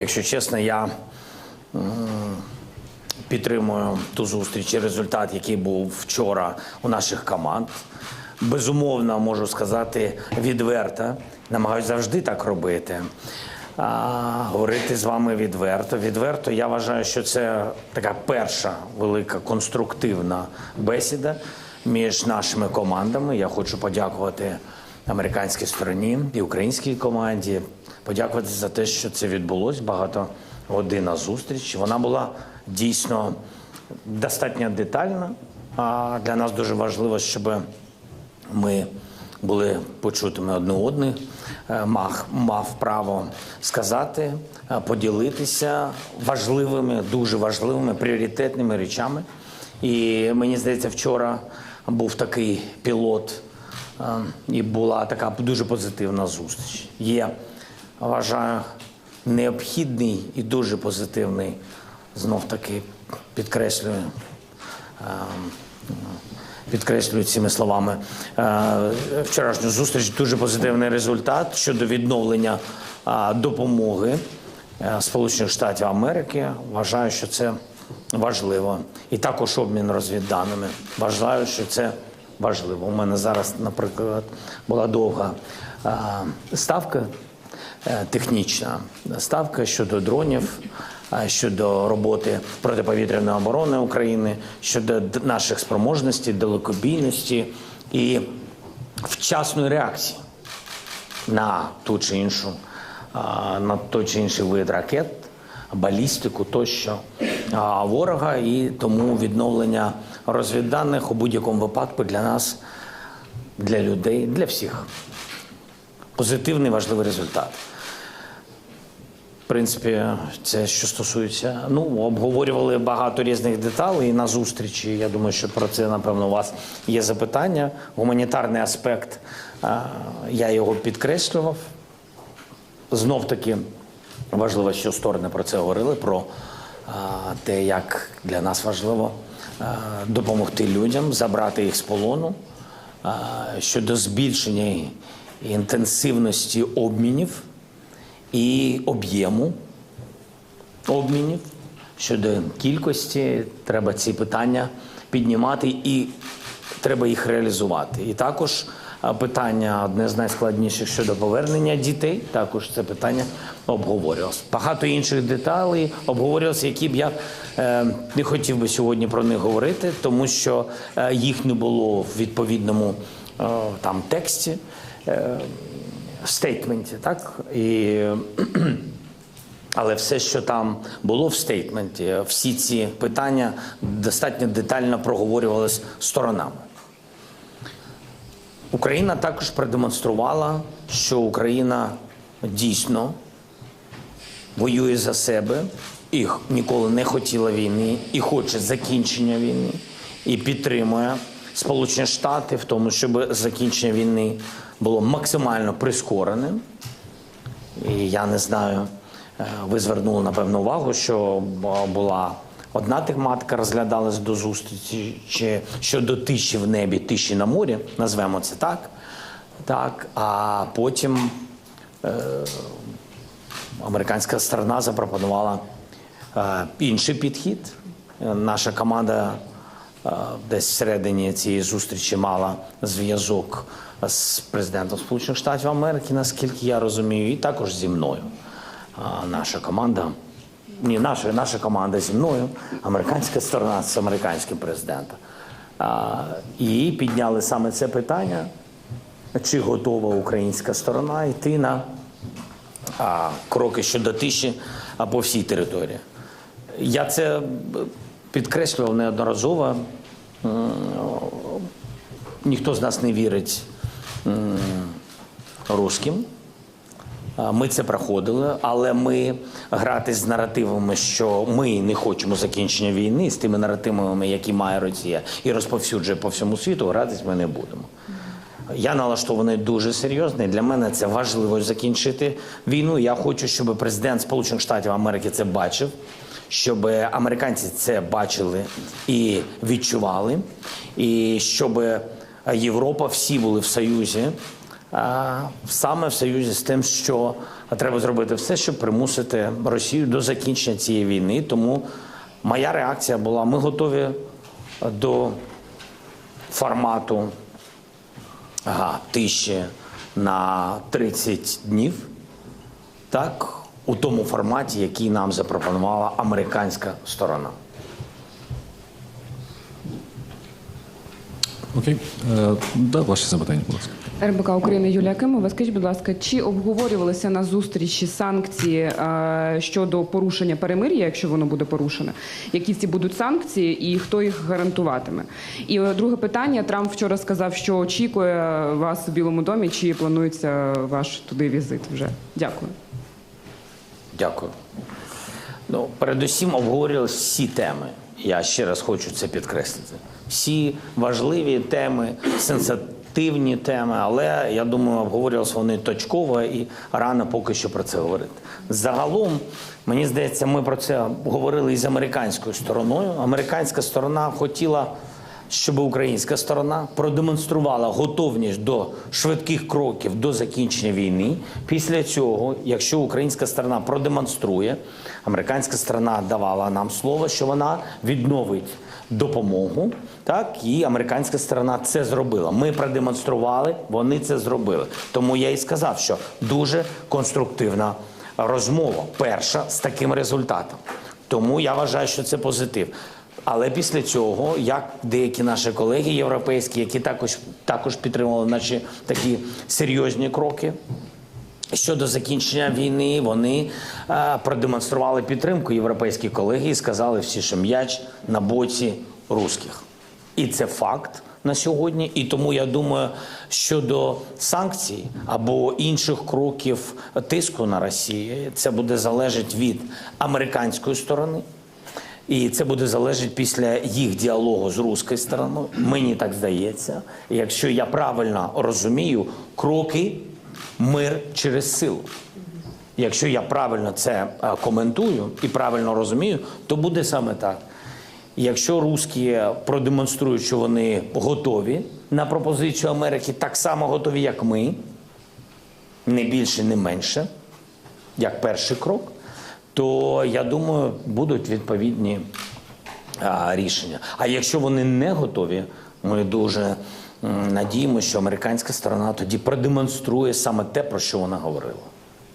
Якщо чесно, я підтримую ту зустріч і результат, який був вчора у наших команд. Безумовно, можу сказати відверто. Намагаюся завжди так робити. А, говорити з вами відверто. Відверто я вважаю, що це така перша велика конструктивна бесіда між нашими командами. Я хочу подякувати американській стороні і українській команді. Подякувати за те, що це відбулось. Багатогодинна зустріч. Вона була дійсно достатньо детальна. А для нас дуже важливо, щоб ми були почутими одне одних, е, мав, мав право сказати, е, поділитися важливими, дуже важливими пріоритетними речами. І мені здається, вчора був такий пілот, е, і була така дуже позитивна зустріч. Є, вважаю, необхідний і дуже позитивний, знов таки підкреслюю. е, підкреслюю цими словами е, вчорашню зустріч. Дуже позитивний результат щодо відновлення е, допомоги е, Сполучених Штатів Америки. Вважаю, що це важливо. І також обмін розвідданими. Вважаю, що це важливо. У мене зараз, наприклад, була довга ставка технічна ставка щодо дронів, е, щодо роботи протиповітряної оборони України, щодо наших спроможностей, далекобійності і вчасної реакції на ту чи іншу, на той чи інший вид ракет, балістику тощо ворога, і тому відновлення розвідданих у будь-якому випадку для нас, для людей, для всіх. Позитивний важливий результат. В принципі, це що стосується, ну обговорювали багато різних деталей на зустрічі. Я думаю, що про це напевно у вас є запитання. Гуманітарний аспект я його підкреслював. Знов таки важливо, що сторони про це говорили, про те, як для нас важливо допомогти людям, забрати їх з полону щодо збільшення інтенсивності обмінів і об'єму обмінів щодо кількості. Треба ці питання піднімати і треба їх реалізувати. І також питання одне з найскладніших щодо повернення дітей. Також це питання обговорювалося. Багато інших деталей обговорювалося, які б я е, не хотів би сьогодні про них говорити, тому що е, їх не було в відповідному е, там тексті. Е, стейтменті, так? І, але все, що там було в стейтменті, всі ці питання достатньо детально проговорювалися сторонами. Україна також продемонструвала, що Україна дійсно воює за себе і ніколи не хотіла війни, і хоче закінчення війни, і підтримує Сполучені Штати в тому, щоб закінчення війни було максимально прискореним. І я не знаю, е, ви звернули напевно увагу, що була одна тематика розглядалась до зустрічі чи щодо тиші в небі, тиші на морі, назвемо це так. Так, а потім е, американська сторона запропонувала е, інший підхід. Е, Наша команда е, десь всередині цієї зустрічі мала зв'язок з президентом Сполучених Штатів Америки, наскільки я розумію, і також зі мною. Наша команда, ні, наша, наша команда зі мною, американська сторона з американським президентом. І підняли саме це питання, чи готова українська сторона йти на кроки щодо тиші по всій території. Я це підкреслював неодноразово. Ніхто з нас не вірить русським. Ми це проходили, але ми грати з наративами, що ми не хочемо закінчення війни, з тими наративами, які має Росія, і розповсюджує по всьому світу, гратись ми не будемо. Я налаштований дуже серйозно. і Для мене це важливо закінчити війну. Я хочу, щоб президент Сполучених Штатів Америки це бачив, щоб американці це бачили і відчували, і щоб Європа всі були в союзі саме в союзі з тим, що треба зробити все, щоб примусити Росію до закінчення цієї війни. Тому моя реакція була: ми готові до формату тиші на 30 днів, так, у тому форматі, який нам запропонувала американська сторона. Окей, е, да, ваші запитання, будь ласка. РБК України Юлія Кимова. Скажіть, будь ласка, чи обговорювалися на зустрічі санкції е, щодо порушення перемир'я, якщо воно буде порушене? Які ці будуть санкції і хто їх гарантуватиме? І е, друге питання: Трамп вчора сказав, що очікує вас у Білому домі. Чи планується ваш туди візит вже? Дякую. Дякую. Ну, передусім обговорювали всі теми. Я ще раз хочу це підкреслити. Всі важливі теми, сенситивні теми, але я думаю, обговорювалися вони точково і рано поки що про це говорити. Загалом, мені здається, ми про це говорили з американською стороною. Американська сторона хотіла щоб українська сторона продемонструвала готовність до швидких кроків до закінчення війни. Після цього, якщо українська сторона продемонструє, американська сторона давала нам слово, що вона відновить допомогу. Так і американська сторона це зробила. Ми продемонстрували, вони це зробили. Тому я і сказав, що дуже конструктивна розмова. Перша з таким результатом. Тому я вважаю, що це позитив. Але після цього, як деякі наші колеги європейські, які також також підтримували наші такі серйозні кроки щодо закінчення війни, вони е, продемонстрували підтримку європейські колеги і сказали всі, що м'яч на боці русських. І це факт на сьогодні. І тому я думаю, щодо санкцій або інших кроків тиску на Росію, це буде залежати від американської сторони. І це буде залежати після їх діалогу з руською стороною. Мені так здається. Якщо я правильно розумію, кроки мир через силу. Якщо я правильно це е, коментую і правильно розумію, то буде саме так. Якщо русські продемонструють, що вони готові на пропозицію Америки, так само готові, як ми, не більше, не менше, як перший крок, то я думаю, будуть відповідні а, рішення. А якщо вони не готові, ми дуже надіємося, що американська сторона тоді продемонструє саме те, про що вона говорила.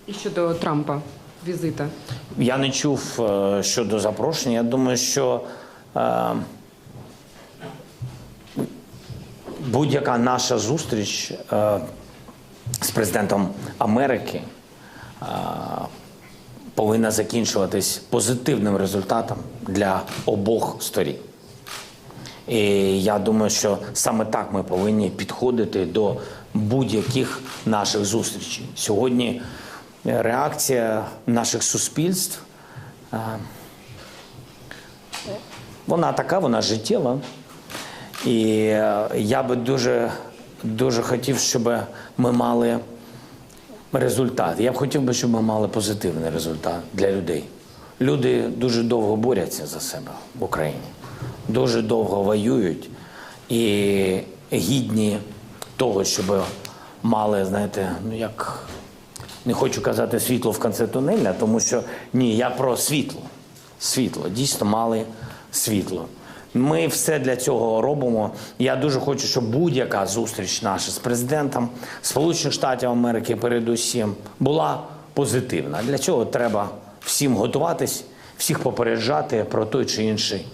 І щодо Трампа візита. Я не чув е, щодо запрошення. Я думаю, що е, будь-яка наша зустріч е, з президентом Америки е, повинна закінчуватись позитивним результатом для обох сторін. І я думаю, що саме так ми повинні підходити до будь-яких наших зустрічей. Сьогодні реакція наших суспільств, е, вона така, вона життєва. І е, я би дуже, дуже хотів, щоб ми мали результат. Я б хотів би, щоб ми мали позитивний результат для людей. Люди дуже довго борються за себе в Україні, дуже довго воюють і гідні того, щоб мали, знаєте, ну як не хочу казати світло в кінці тунеля, тому що ні, я про світло. Світло, дійсно мали світло. Ми все для цього робимо. Я дуже хочу, щоб будь-яка зустріч наша з президентом Сполучених Штатів Америки, передусім, була позитивна. Для цього треба всім готуватись, всіх попереджати про той чи інший